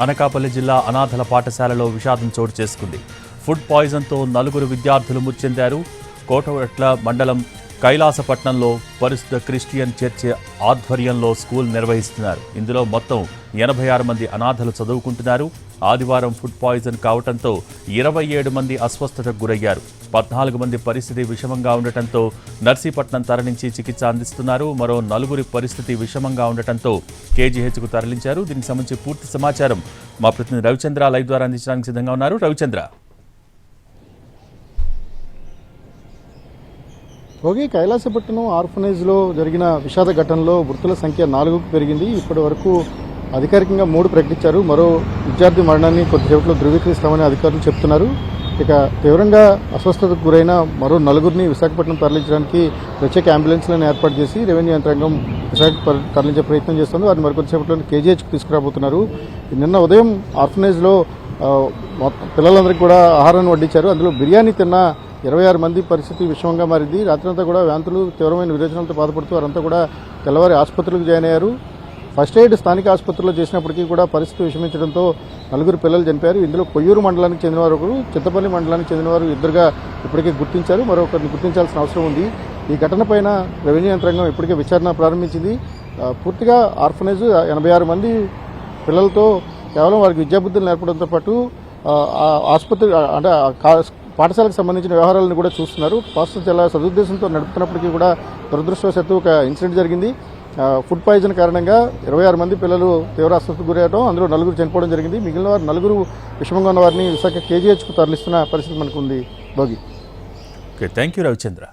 అనకాపల్లి జిల్లా అనాథల పాఠశాలలో విషాదం చోటు చేసుకుంది. ఫుడ్ పాయిజన్తో నలుగురు విద్యార్థులు ముచ్చెందారు కోటవట్ల మండలం కైలాసపట్నంలో పరిశుద్ధ క్రిస్టియన్ చర్చి ఆధ్వర్యంలో స్కూల్ నిర్వహిస్తున్నారు. ఇందులో మొత్తం ఎనభై ఆరు మంది అనాథలు చదువుకుంటున్నారు. ఆదివారం ఫుడ్ పాయిజన్ కావడంతో ఇరవై ఏడు మంది అస్వస్థతకు గురయ్యారు. పద్నాలుగు మంది పరిస్థితి విషమంగా ఉండటంతో నర్సీపట్నం తరలించి చికిత్స అందిస్తున్నారు. మరో నలుగురి పరిస్థితి విషమంగా ఉండటంతో కేజీహెచ్కు తరలించారు. దీనికి సంబంధించి పూర్తి సమాచారం మా ప్రతినిధి రవిచంద్ర లైవ్ ద్వారా అందించడానికి సిద్ధంగా ఉన్నారు. రవిచంద్ర. ఓకే కైలాసపట్నం ఆర్ఫనైజ్లో జరిగిన విషాద ఘటనలో మృతుల సంఖ్య నాలుగుకు పెరిగింది. ఇప్పటి వరకు అధికారికంగా మూడు ప్రకటించారు. మరో విద్యార్థి మరణాన్ని కొద్దిసేపట్లో ధృవీకరిస్తామని అధికారులు చెప్తున్నారు. ఇక తీవ్రంగా అస్వస్థతకు గురైన మరో నలుగురిని విశాఖపట్నం తరలించడానికి ప్రత్యేక అంబులెన్స్లను ఏర్పాటు చేసి రెవెన్యూ యంత్రాంగం విశాఖ తరలించే ప్రయత్నం చేస్తుంది. వారిని మరికొద్దిసేపట్లో కేజీహెచ్కి తీసుకురాబోతున్నారు. నిన్న ఉదయం ఆర్ఫనైజ్లో పిల్లలందరికీ కూడా ఆహారాన్ని వడ్డించారు. అందులో బిర్యానీ తిన్న ఇరవై ఆరు మంది పరిస్థితి విషమంగా మారింది. రాత్రంతా కూడా వ్యాంతులు తీవ్రమైన విరేచనలతో బాధపడుతూ వారంతా కూడా తెల్లవారి ఆసుపత్రులకు జాయిన్ అయ్యారు. ఫస్ట్ ఎయిడ్ స్థానిక ఆసుపత్రిలో చేసినప్పటికీ కూడా పరిస్థితి విషమించడంతో నలుగురు పిల్లలు చనిపోయారు. ఇందులో కొయ్యూరు మండలానికి చెందినవారు ఒకరు చిత్తపల్లి మండలానికి చెందినవారు ఇద్దరుగా ఇప్పటికే గుర్తించారు. మరొకరిని గుర్తించాల్సిన అవసరం ఉంది. ఈ ఘటనపైన రెవెన్యూ యంత్రాంగం ఇప్పటికే విచారణ ప్రారంభించింది. పూర్తిగా ఆర్ఫనైజ్ ఎనభై ఆరు మంది పిల్లలతో కేవలం వారికి విద్యాబుద్ధులు నేర్పడంతో పాటు ఆసుపత్రి అంటే పాఠశాలకు సంబంధించిన వ్యవహారాలను కూడా చూస్తున్నారు. పాస్టర్ చాలా సదుద్దేశంతో నడుపుతున్నప్పటికీ కూడా దురదృష్టవశాత్తు ఒక ఇన్సిడెంట్ జరిగింది. ఫుడ్ పాయిజన్ కారణంగా ఇరవై ఆరు మంది పిల్లలు తీవ్ర అస్వస్థకు గురయ్యడం అందులో నలుగురు చనిపోవడం జరిగింది. మిగిలిన వారు నలుగురు విషమంగా ఉన్న వారిని విశాఖ కేజీహెచ్కు తరలిస్తున్న పరిస్థితి మనకు ఉంది Bhogi okay thank you Ravichandra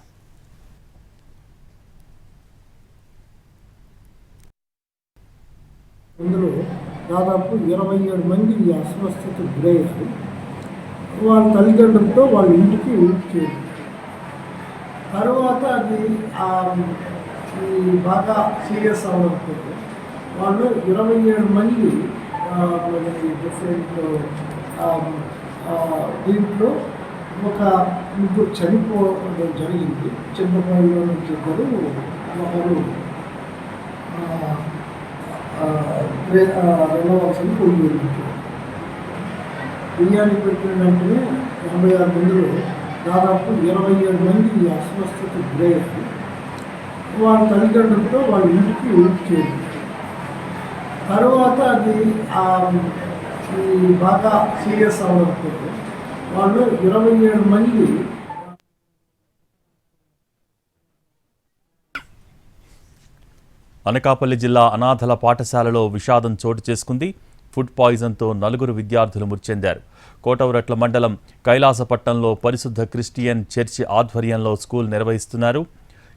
దాదాపు ఇరవై ఏడు మంది ఈ అస్వస్థతకు గురయ్యారు. వాళ్ళ తల్లిదండ్రులతో వాళ్ళ ఇంటికి చేరు తర్వాత అది ఈ బాగా సీరియస్ అవ్వకపోతే వాళ్ళు ఇరవై ఏడు మంది డిఫరెంట్ ఆ, దీంట్లో ఒక ముగ్గురు చనిపోవడం జరిగింది. చిన్నపాడులో నుంచి ఇద్దరు ఒకరు ఆ, ఆ, వెళ్ళవలసిన బిర్యానీ పెట్టిన వెంటనే ఎనభై ఆరు మందిలో దాదాపు ఇరవై ఏడు మంది ఈ అస్వస్థతకు గురయ్యారు. వాళ్ళ తల్లిదండ్రులతో వాళ్ళ ఇంటికి చేరు తర్వాత అది బాగా సీరియస్ అవ్వడంతో వాళ్ళు ఇరవై ఏడు మంది అనకాపల్లి జిల్లా అనాథల పాఠశాలలో విషాదం చోటు చేసుకుంది. ఫుడ్ పాయిజన్తో నలుగురు విద్యార్థులు మృతి చెందారు కోటవరట్ల మండలం కైలాసపట్నంలో పరిశుద్ధ క్రిస్టియన్ చర్చి ఆధ్వర్యంలో స్కూల్ నిర్వహిస్తున్నారు.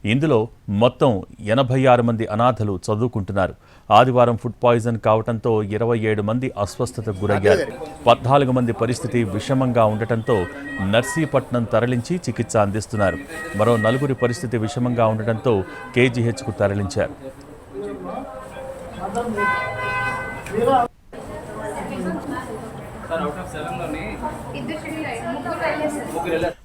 ఇందులో మొత్తం ఎనభై ఆరు మంది అనాథలు చదువుకుంటున్నారు. ఆదివారం ఫుడ్ పాయిజన్ కావడంతో ఇరవై ఏడు మంది అస్వస్థతకు గురయ్యారు. పద్నాలుగు మంది పరిస్థితి విషమంగా ఉండటంతో నర్సీపట్నం తరలించి చికిత్స అందిస్తున్నారు. మరో నలుగురి పరిస్థితి విషమంగా ఉండటంతో కేజీహెచ్కు తరలించారు. సార్ అవుట్ ఆఫ్ సెవెన్లోని ముగ్గురు వెళ్ళారు.